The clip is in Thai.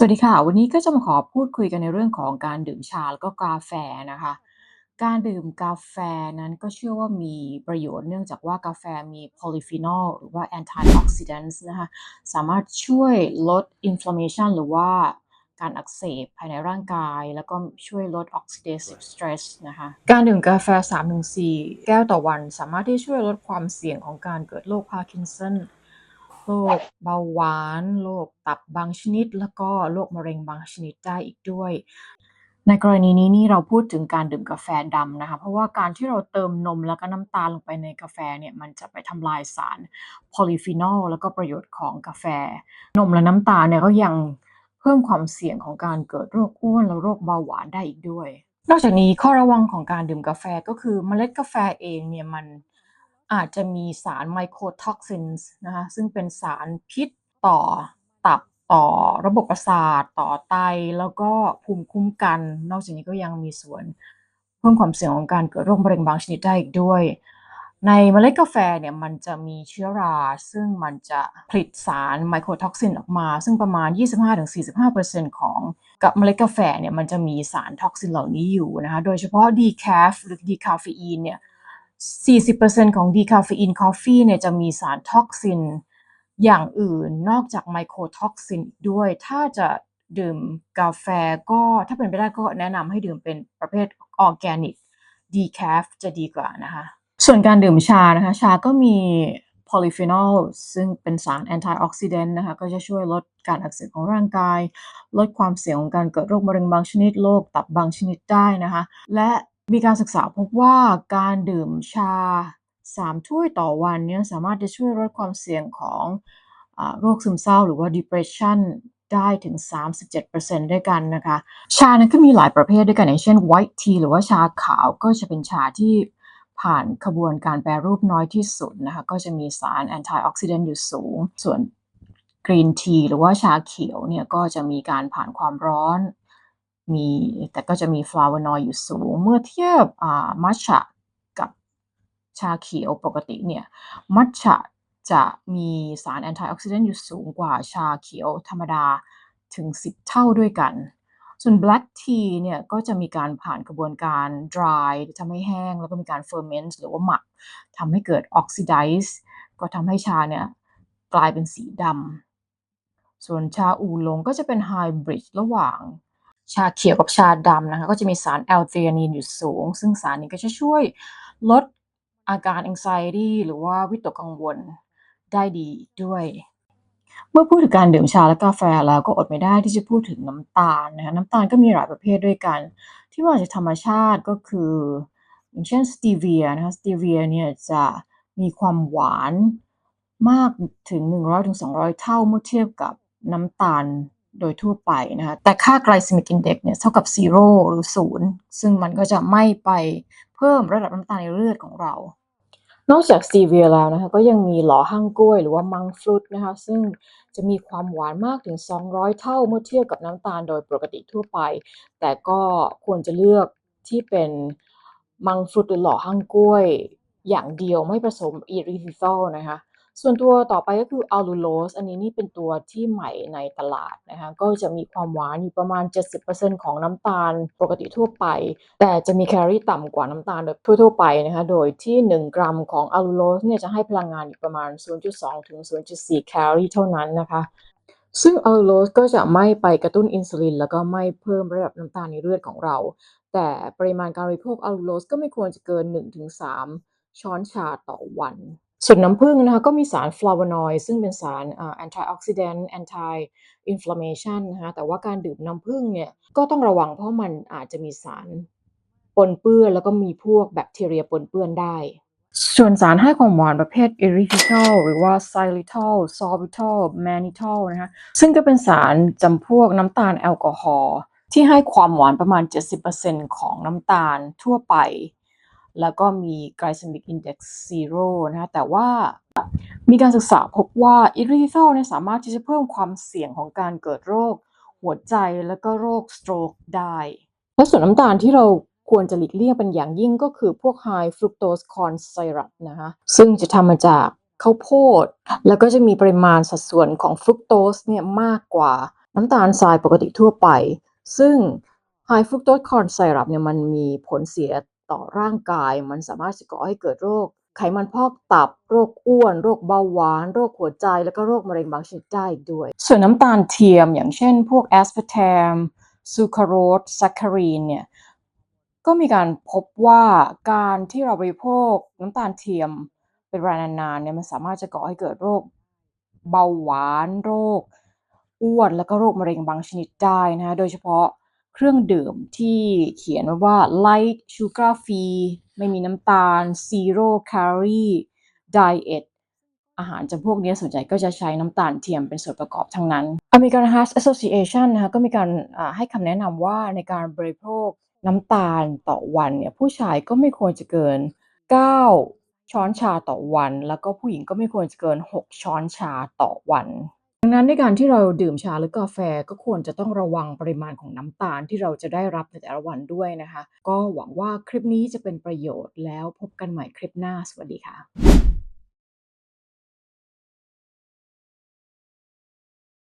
สวัสดีค่ะ วันนี้ก็จะมาขอพูดคุยกันในเรื่องของการดื่มชาแล้วก็กาแฟนะคะ การดื่มกาแฟนั้นก็เชื่อว่ามีประโยชน์เนื่องจากว่ากาแฟมีโพลีฟีนอลหรือว่าแอนตี้ออกซิแดนต์นะคะ สามารถช่วยลดอินฟลามเมชันหรือว่าการอักเสบภายในร่างกาย แล้วก็ช่วยลด oxidative stress นะคะ การดื่มกาแฟ 3-4 แก้วต่อวัน สามารถที่ช่วยลดความเสี่ยงของการเกิดโรคพาร์กินสัน โรคเบาหวาน โรคตับบางชนิด แล้วก็โรคมะเร็งบางชนิดได้อีกด้วย ในกรณีนี้นี่เราพูดถึงการดื่มกาแฟดำนะคะ เพราะว่าการที่เราเติมนมแล้วก็น้ำตาลลงไปในกาแฟเนี่ยมันจะไปทำลายสารโพลีฟีนอลแล้วก็ประโยชน์ของกาแฟ นมและน้ำตาลเนี่ยก็ยังเพิ่มความเสี่ยงของการเกิดโรคอ้วนและโรคเบาหวานได้อีกด้วย นอกจากนี้ข้อระวังของการดื่มกาแฟก็คือเมล็ดกาแฟเองเนี่ยมัน อาจจะมีสารไมโครท็อกซินส์นะคะซึ่งเป็นสารพิษต่อตับต่อระบบประสาทต่อไต แล้วก็ภูมิคุ้มกัน นอกจากนี้ก็ยังมีส่วนเพิ่มความเสี่ยงของการเกิดโรคมะเร็งบางชนิดได้อีกด้วย ในเมล็ดกาแฟเนี่ยมันจะมีเชื้อรา ซึ่งมันจะผลิตสารไมโครท็อกซินออกมา ซึ่งประมาณ 25-45%ของกับเมล็ดกาแฟเนี่ยมันจะมีสารท็อกซินเหล่านี้อยู่นะคะโดยเฉพาะดีแคฟหรือดีคาเฟอีนเนี่ย 40%ของดีคาเฟอีนคอฟฟี่เนี่ยจะมีสารท็อกซินอย่างอื่นนอกจากไมโครท็อกซินด้วย ถ้าจะดื่มกาแฟก็ถ้าเป็นไปได้ก็แนะนำให้ดื่มเป็นประเภทออร์แกนิกดีแคฟจะดีกว่านะคะ ส่วนการดื่มชานะคะ ชาก็มีโพลีฟีนอลซึ่งเป็นสารแอนตี้ออกซิแดนต์นะคะ ก็จะช่วยลดการอักเสบของร่างกาย ลดความเสี่ยงของการเกิดโรคมะเร็งบางชนิดโรคตับบางชนิดได้นะคะ และ มีการศึกษาพบว่าการดื่มชา 3 ถ้วยต่อวันเนี่ยสามารถจะช่วยลดความเสี่ยงของอโรคซึมเศร้าหรือว่า depression ได้ถึง 37%ด้วยกันนะคะ ชานั้นก็มีหลายประเภทด้วยกัน อย่างเช่น white tea หรือว่าชาขาวก็จะเป็นชาที่ผ่านขบวนการแปรรูปน้อยที่สุดนะคะ ก็จะมีสารแอนตี้ออกซิแดนต์อยู่สูง ส่วน green tea หรือว่าชาเขียวเนี่ยก็จะมีการผ่านความร้อน มีแต่ก็จะมีฟลาโวนอยด์อยู่สูง เมื่อเทียบมัทฉะกับชาเขียวปกติเนี่ย มัทฉะจะมีสารแอนตี้ออกซิแดนต์อยู่สูงกว่าชาเขียวธรรมดาถึง 10 เท่าด้วยกัน ส่วน black tea เนี่ยก็จะมีการผ่านกระบวนการ dry ทำให้แห้ง แล้วก็มีการ ferment หรือว่าหมักทำให้เกิด oxidize ก็ทำให้ชาเนี่ยกลายเป็นสีดำส่วนชาอูหลงก็จะเป็น hybrid ระหว่าง ชาเขียวกับชาดำนะคะ ก็จะมีสารแอลเทอนีนอยู่สูง ซึ่งสารนี้ก็จะช่วยลดอาการ anxiety หรือว่าวิตกกังวลได้ดีด้วย เมื่อพูดถึงการดื่มชาและกาแฟแล้วก็อดไม่ได้ที่จะพูดถึงน้ำตาลนะคะน้ำตาลก็มีหลายประเภทด้วยกัน ที่มาจากธรรมชาติก็คือ อย่างเช่นสตีเวียนะคะสตีเวียเนี่ยจะมีความหวานมากถึง 100-200 เท่าเมื่อเทียบกับน้ำตาล โดยทั่วไปนะคะแต่ค่า glycemic index เนี่ยเท่ากับ 0 หรือ 0 ซึ่งมันก็จะไม่ไปเพิ่มระดับน้ำตาลในเลือดของเรา นอกจากสตีเวียแล้วนะคะก็ยังมีหล่อหั่งกล้วยหรือว่ามังฟรุตนะคะซึ่งจะมีความหวานมากถึง 200 เท่าเมื่อเทียบกับน้ำตาลโดยปกติทั่วไป แต่ก็ควรจะเลือกที่เป็นมังฟรุตหรือหล่อหั่งกล้วย อย่างเดียวไม่ผสมอีริทิซอลนะคะ ส่วนตัวต่อไปก็คืออัลลูโลสอันนี้นี่เป็นตัวที่ใหม่ในตลาดนะคะก็จะมีความหวานอยู่ประมาณ 70%ของน้ำตาลปกติทั่วไป แต่จะมีแคลอรี่ต่ำกว่าน้ำตาลโดยทั่วไปนะคะโดยที่ 1 กรัมของอัลลูโลสเนี่ยจะให้พลังงานอยู่ประมาณ 0.2 ถึง 0.4 แคลอรี่เท่านั้นนะคะซึ่งอัลูโลสก็จะไม่ไปกระตุ้นอินซูลิน แล้วก็ไม่เพิ่มระดับน้ำตาลในเลือดของเรา แต่ปริมาณการบริโภคอัลลูโลสก็ไม่ควรจะเกิน 1-3 ช้อนชาต่อวัน ส่วนน้ำผึ้งนะคะก็มีสารฟลาโวนอยด์ซึ่งเป็นสารแอนตี้ออกซิแดนต์แอนตี้อินฟลามเมชันนะคะแต่ว่าการดื่มน้ำผึ้งเนี่ยก็ต้องระวังเพราะมันอาจจะมีสารปนเปื้อนแล้วก็มีพวกแบคทีเรียปนเปื้อนได้ ส่วนสารให้ความหวานประเภท e r y t h i t o l หรือว่า xylitol sorbitol mannitol นะคะซึ่งก็เป็นสารจำพวกน้ำตาลแอลกอฮอล์ที่ให้ความหวานประมาณ 70%ของน้ำตาลทั่วไป แล้วก็มี glycemic index 0นะคะแต่ว่ามีการศึกษาพบว่าอิริทิซอลเนี่ยสามารถที่จะเพิ่มความเสี่ยงของการเกิดโรค หัวใจแล้วก็โรคสโตรกได้ และส่วนน้ำตาลที่เราควรจะหลีกเลี่ยงเป็นอย่างยิ่งก็คือพวก high fructose corn syrup นะคะซึ่งจะทำมาจากข้าวโพด แล้วก็จะมีปริมาณสัดส่วนของฟรุกโตสเนี่ยมากกว่าน้ำตาลทรายปกติทั่วไป ซึ่ง High fructose corn syrup เนี่ยมันมีผลเสีย ต่อร่างกาย มันสามารถจะก่อให้เกิดโรค ไขมันพอกตับ โรคอ้วน โรคเบาหวาน โรคหัวใจ แล้วก็โรคมะเร็งบางชนิดได้ด้วย ส่วนน้ำตาลเทียมอย่างเช่น พวก aspartame sucralose saccharin เนี่ยก็มีการพบว่าการที่เราบริโภคน้ำตาลเทียมเป็นเวลานานๆเนี่ยมันสามารถจะก่อให้เกิดโรคเบาหวาน โรคอ้วน แล้วก็โรคมะเร็งบางชนิดได้นะคะโดยเฉพาะ เครื่องดื่มที่เขียนว่า light sugar free ไม่มีน้ำตาล zero calorie diet อาหารจำพวกนี้ส่วนใหญ่ก็จะใช้น้ำตาลเทียมเป็นส่วนประกอบทั้งนั้น American Heart Association นะคะก็มีการให้คำแนะนำว่าในการบริโภคน้ำตาลต่อวันเนี่ยผู้ชายก็ไม่ควรจะเกิน 9 ช้อนชาต่อวัน แล้วก็ผู้หญิงก็ไม่ควรจะเกิน 6 ช้อนชาต่อวัน งนั้นในการที่เราดื่มชาหรือกาแฟก็ควรจะต้องระวังปริมาณของน้ำตาลที่เราจะได้รับในแต่ละวันด้วยนะคะ ก็หวังว่าคลิปนี้จะเป็นประโยชน์แล้วพบกันใหม่คลิปหน้าสวัสดีค่ะ